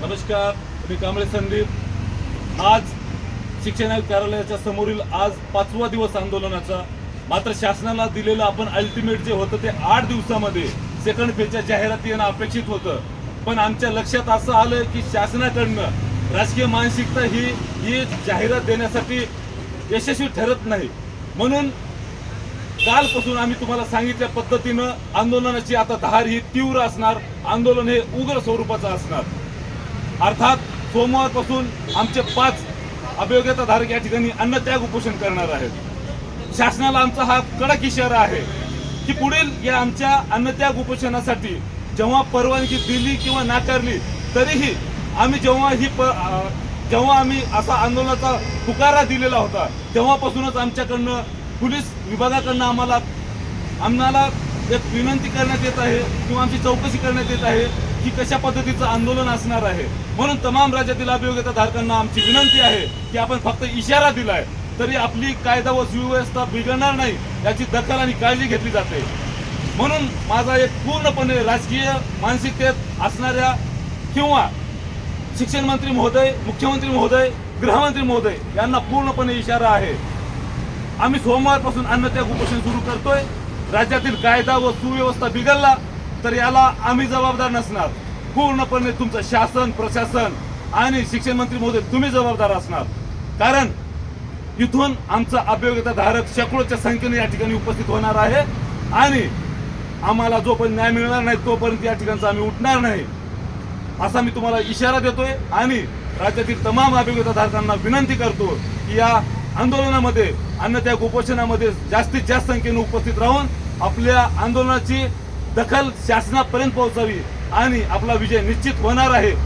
नमस्कार मी कांबळे संदीप. आज शिक्षण कार्यालयाच्या समोरील आज पाचवा दिवस आंदोलनाचा. मात्र शासनाला दिलेलं आपण अल्टिमेट जे होतं ते आठ दिवसामध्ये सेकंड फेजच्या जाहिराती येणं अपेक्षित होतं. पण आमच्या लक्षात असं आलं की शासनाकडनं राजकीय मानसिकता ही ही जाहिरात देण्यासाठी यशस्वी ठरत नाही. म्हणून कालपासून आम्ही तुम्हाला सांगितल्या पद्धतीनं आंदोलनाची आता धार ही तीव्र असणार आंदोलन हे उग्र स्वरूपाचं असणार. अर्थात सोमवारपासून आमचे पाच अभियोग्यताधारक या ठिकाणी अन्नत्याग उपोषण करणार आहेत. शासनाला आमचा हा कडक इशारा आहे की पुढील या आमच्या अन्नत्याग उपोषणासाठी जेव्हा परवानगी दिली किंवा नाकारली तरीही आम्ही जेव्हा ही प जेव्हा आम्ही असा आंदोलनाचा पुकारा दिलेला होता तेव्हापासूनच आमच्याकडनं पोलीस विभागाकडनं आम्हाला आम्हाला एक विनंती करण्यात येत आहे किंवा आमची चौकशी करण्यात येत आहे. की कशा पद्धतीचं आंदोलन असणार आहे? म्हणून तमाम राज्यातील अभियोग्यता धारकांना आमची विनंती आहे की आपण फक्त इशारा दिलाय तरी आपली कायदा व सुव्यवस्था बिघडणार नाही याची दखल आणि काळजी घेतली जाते. म्हणून माझा एक पूर्णपणे राजकीय मानसिकतेत असणाऱ्या किंवा शिक्षण मंत्री महोदय मुख्यमंत्री महोदय गृहमंत्री महोदय यांना पूर्णपणे इशारा आहे. आम्ही सोमवारपासून अन्नत्याग उपोषण सुरू करतोय. राज्यातील कायदा व सुव्यवस्था बिघडला तर याला आम्ही जबाबदार नसणार. पूर्णपणे तुमचं शासन प्रशासन आणि शिक्षण मंत्री महोदय तुम्ही जबाबदार असणार. कारण इथून आमचा अभियोग्यता धारक शेकडोच्या संख्येने या ठिकाणी उपस्थित होणार आहे आणि आम्हाला जोपर्यंत न्याय मिळणार नाही तोपर्यंत या ठिकाणचा आम्ही उठणार नाही. असा मी तुम्हाला इशारा देतोय आणि राज्यातील तमाम अभियोग्यता धारकांना विनंती करतो की या आंदोलनामध्ये अन्नत्याग उपोषणामध्ये जास्तीत जास्त संख्येने उपस्थित राहून आपल्या आंदोलनाची दखल शासनापर्यंत पोहोचावी आणि आपला विजय निश्चित होणार आहे.